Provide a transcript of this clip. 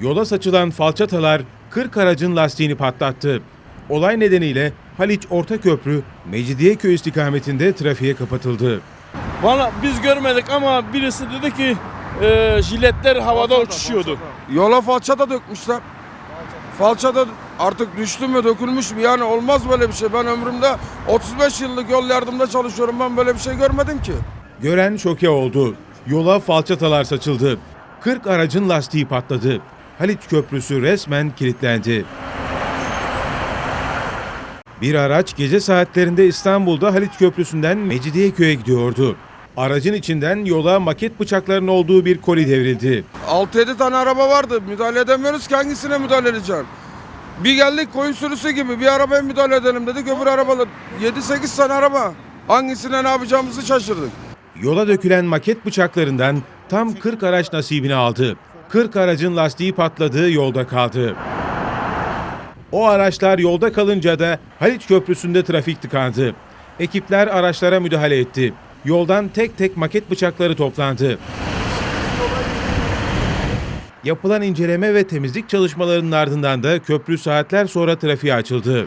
Yola saçılan falçatalar 40 aracın lastiğini patlattı. Olay nedeniyle Haliç Ortaköprü Mecidiyeköy istikametinde trafiğe kapatıldı. Bana biz görmedik ama birisi dedi ki e, jiletler havada uçuşuyordu. Yola falça da dökmüşler. Falça da artık düştü mü dökülmüş mü yani olmaz böyle bir şey. Ben ömrümde 35 yıllık yol yardımda çalışıyorum ben böyle bir şey görmedim ki. Gören şoke oldu. Yola falçatalar saçıldı. 40 aracın lastiği patladı. Haliç Köprüsü resmen kilitlendi. Bir araç gece saatlerinde İstanbul'da Haliç Köprüsü'nden Mecidiyeköy'e gidiyordu. Aracın içinden yola maket bıçaklarının olduğu bir koli devrildi. 6-7 tane araba vardı. Müdahale edemiyoruz ki hangisine müdahale edeceğim? Bir geldik koyun sürüsü gibi bir arabaya müdahale edelim dedik öbür arabalar 7-8 tane araba. Hangisine ne yapacağımızı şaşırdık. Yola dökülen maket bıçaklarından tam 40 araç nasibini aldı. 40 aracın lastiği patladı, yolda kaldı. O araçlar yolda kalınca da Haliç Köprüsü'nde trafik tıkandı. Ekipler araçlara müdahale etti. Yoldan tek tek maket bıçakları toplandı. Yapılan inceleme ve temizlik çalışmalarının ardından da köprü saatler sonra trafiğe açıldı.